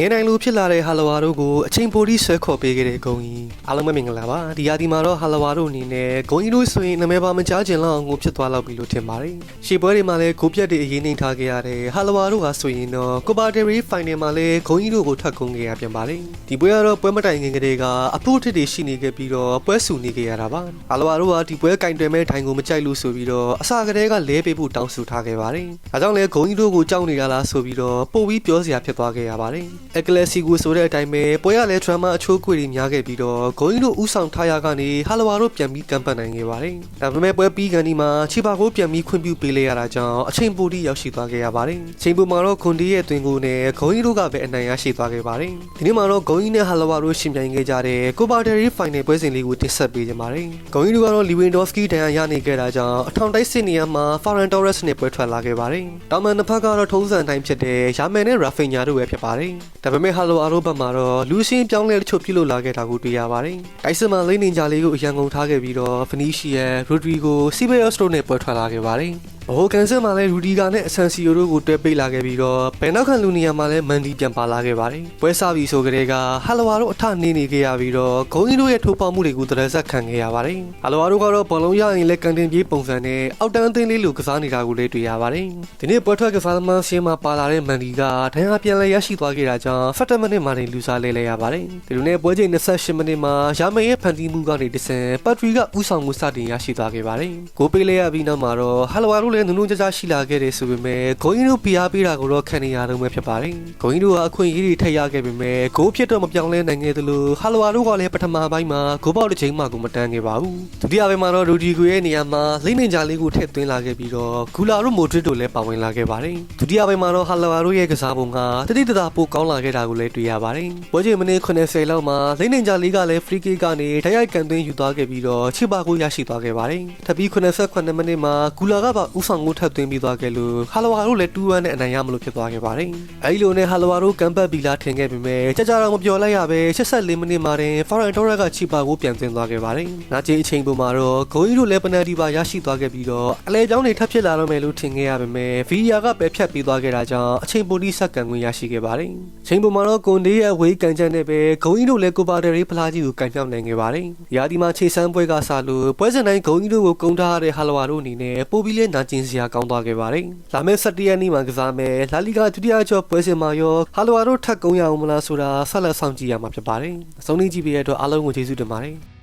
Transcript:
ငယ်နိုင်လူဖြစ်လာတဲ့ဟာလဝါတို့ကိုအချိန်ပိုပြီးဆွဲခေါ်ပေးခဲ့တဲ့ဂုံကြီးအားလုံးပဲမင်္ဂလာပါဒီရာဒီမှာတော့ဟာလဝါတို့အနေနဲ့ဂုံကြီးတို့ဆိုရင်နာမည်ပါမကြားချင်လောက်ငိုဖြစ်သွားလောက်ပြီလို့ထင်ပါတယ်ရှေ့ပွဲတွေမှာလည်းဂိုးပြတ်တွေအရင်နှိမ်ထားခဲ့ရတဲ့ဟာလဝါတို့ဟာဆိုရင်တော့ကိုပါဒရီဖိုင်နယ်မှာလည်းဂုံကြီးတို့ကိုထပ်ကုန်းခဲ့ရပြန်ပါတယ်ဒီပွဲကတော့ပွဲမတိုင်ခင်ကတည်းကအဖို့ထစ်တွေရှိနေခဲ့ပြီးတော့ပွဲဆူနေခဲ့ရတာပါဟာလဝါတို့ကဒီပွဲကင်တွယ်မဲ့ထိုင်ကိုမကြိုက်လို့ဆိုပြီးတော့အစကတည်းကလဲပေးဖို့တောင်းဆိုထားခဲ့ပါတယ်ဒါကြောင့်လည်းဂုံကြီးတို့ကိုကြောက်နေတာလားဆိုပြီးတော့ပို့ပြီးပြောစရာဖြစ်သွားခဲ့ရပါတယ်အက်ကလစီကိုဆိုတဲ့အတိုင်းပဲပွဲရလဲဒရမာအချိုးကွေတွေများခဲ့ပြီးတော့ဂုံကြီးတို့ဥဆောင်ထားရကနေဟာလဝါတို့ပြန်ပြီးကမ်ပတ်နိုင်ခဲ့ပါတယ်ဒါပေမဲ့ပွဲပြီးကန်ဒီမှာချီပါကိုပြန်ပြီးခွင့်ပြုပေးလိုက်ရတာကြောင့်အချိန်ပိုတိရောက်ရှိသွားခဲ့ရပါတယ်ချိန်ပိုမှာတော့ခွန်ဒီရဲ့တွင်ကိုနဲ့ဂုံကြီးတို့ကပဲအနိုင်ရရှိသွားခဲ့ပါတယ်ဒီနေ့မှာတော့ဂုံကြီးနဲ့ဟာလဝါတို့ရှင်ပြိုင်ခဲ့ကြတဲ့ကိုပါဒရီဖိုင်နယ်ပွဲစဉ်လေးကိုတင်ဆက်ပေးကြပါတယ်ဂုံကြီးတို့ကတော့လီဝင်ဒေါစကီတန်ရနေခဲ့တာကြောင့်အထောင်တိုက်စစ်နေရာမှာဖာရန်တိုရက်စ်နဲ့ပွဲထွက်လာခဲ့ပါတယ်တောင်မန်တစ်ဖက်ကတော့ထုံးစံတိုင်းဖြစ်တဲ့ယာမန်နဲ့ရာဖင်ညာတို့ပဲဖြစ်ပါတယ်ဒါပေမဲ့ဟာလိုအာတို့ဘက်မှာတော့လူရှင်းပြောင်းလဲတချို့ပြုလုပ်လာခဲ့တာကိုတွေ့ရပါတယ်တိုက်စစ်မှာလိမ့်နေကြလေးကိုအရန်ကုန်ထားခဲ့ပြီးတော့ဖနီရှီယယ်ရိုဒရီဂိုစီဘေယော့စ်တို့နဲ့ပွဲထွက်လာခဲ့ပါတယ် ဘိုကန်ဆယ်မှာလည်းရူဒီဂါနဲ့အဆန်စီယိုတို့ကိုတွဲပိတ်လာခဲ့ပြီးတော့ဘယ်နောက်ခံလူနေရာမှာလည်းမန်ဒီပြန်ပါလာခဲ့ပါတယ်။ပွဲစားပြီးဆိုကြတဲ့ကဟာလဝါတို့အထနေနေခဲ့ရပြီးတော့ဂုံကြီးတို့ရဲ့ထိုးပေါက်မှုတွေကိုတရဆက်ခံခဲ့ရပါတယ်။ဟာလဝါတို့ကတော့ဘောလုံးရရင်လည်းကန်တင်ပြေးပုံစံနဲ့အောက်တန်းအသင်းလေးလိုကစားနေတာကိုလည်းတွေ့ရပါတယ်။ဒီနေ့ပွဲထွက်ကစားသမားရှင်းမှာပါလာတဲ့မန်ဒီကဒဏ်ရာပြန်လဲရရှိသွားခဲ့တာကြောင့်17မိနစ်မှနေလူစားလဲလဲရပါတယ်။ဒီလိုနဲ့ပွဲချိန်28မိနစ်မှာရာမန်ရဲ့ဖန်တီးမှုကနေတဆန်ပတ်ထရီကဥဆောင်မှုစတင်ရရှိသွားခဲ့ပါတယ်။ဂိုးပေးလဲရပြီးနောက်မှာတော့ဟာလဝါတို့လည်းနုံနုံကြကြရှိလာခဲ့တယ်ဆိုပေမဲ့ဂိုင်းတို့ပြားပေးတာကိုတော့ခံနေရတော့မှဖြစ်ပါတယ်။ဂိုင်းတို့ကအခွင့်အရေးတွေထပ်ရခဲ့ပေမဲ့ဂိုးဖြစ်တော့မပြောင်းလဲနိုင်ခဲ့သလိုဟာလဝါတို့ကလည်းပထမပိုင်းမှာဂိုးပေါက်တစ်ချိန်မှကိုမတန်းခဲ့ပါဘူး။ဒုတိယပိုင်းမှာတော့ရူဒီဂိုရဲ့နေရာမှာလိမ့်နေကြလေးကိုထည့်သွင်းလာခဲ့ပြီးတော့ဂူလာတို့မိုဒရစ်တို့လည်းပါဝင်လာခဲ့ပါတယ်။ဒုတိယပိုင်းမှာတော့ဟာလဝါတို့ရဲ့ကစားပုံကတတိတတာပိုကောင်းလာခဲ့တာကိုလည်းတွေ့ရပါတယ်။ပွဲချိန်မိနစ်80လောက်မှာလိမ့်နေကြလေးကလည်း free kick ကနေတိုက်ရိုက်ကန်သွင်းယူသွားခဲ့ပြီးတော့ချစ်ပါကိုရရှိသွားခဲ့ပါတယ်။ထပ်ပြီး89မိနစ်မှာဂူလာကပါဥဆောင်ကိုထပ်သွင်းပြီးသွားခဲ့လို့ဟာလဝါတို့လည်း2-1နဲ့အနိုင်ရမလို့ဖြစ်သွားခဲ့ပါတယ်။အဲဒီလိုနဲ့ဟာလဝါတို့ကန်ပတ်ပြီးလားထင်ခဲ့ပေမဲ့ကြကြတော့မပြောလိုက်ရပဲ84မိနစ်မှာတင်ဖော်ရန်တိုရက်ကချီပါကိုပြန်သွင်းသွားခဲ့ပါတယ်။နာကျင်းအချိန်ပုံမှာတော့ဂိုကြီးတို့လည်းပနယ်တီပါရရှိသွားခဲ့ပြီးတော့အလဲကြောင်းတွေထပ်ဖြစ်လာတော့မယ်လို့ထင်ခဲ့ရပေမဲ့ဗီယာကပဲဖြတ်ပြီးသွားခဲ့တာကြောင့်အချိန်ပိုတိဆက်ကန်ခွင့်ရရှိခဲ့ပါတယ်။ချိန်ပုံမှာတော့ကွန်ဒေးရဲ့ဝေးကန်ချက်နဲ့ပဲဂိုကြီးတို့လည်းကိုပါဒရီဖလားကြီးကိုကန်ပြောင်းနိုင်ခဲ့ပါတယ်။ရာဒီမှာခြေစမ်းပွဲကစားလို့ပွဲစဉ်တိုင်းဂိုကြီးတို့ကိုကုန်းထားရတဲ့ဟာလဝါတို့အနေနဲ့ပိုပြီးလဲနာကျင်စရာကောင်းသွားခဲ့ပါတယ်။လာမယ့်17ရက်နေ့မှာကစားမယ်လာလီဂါဒုတိယကျော်ပွဲစဉ်မှာရောဟာလဝါတို့ထပ်ကုန်းရအောင်မလားဆိုတာဆက်လက်စောင့်ကြည့်ရမှာဖြစ်ပါတယ်။အဆုံးထိကြည့်ပေးရတဲ့အတွက်အားလုံးကိုကျေးဇူးတင်ပါတယ်။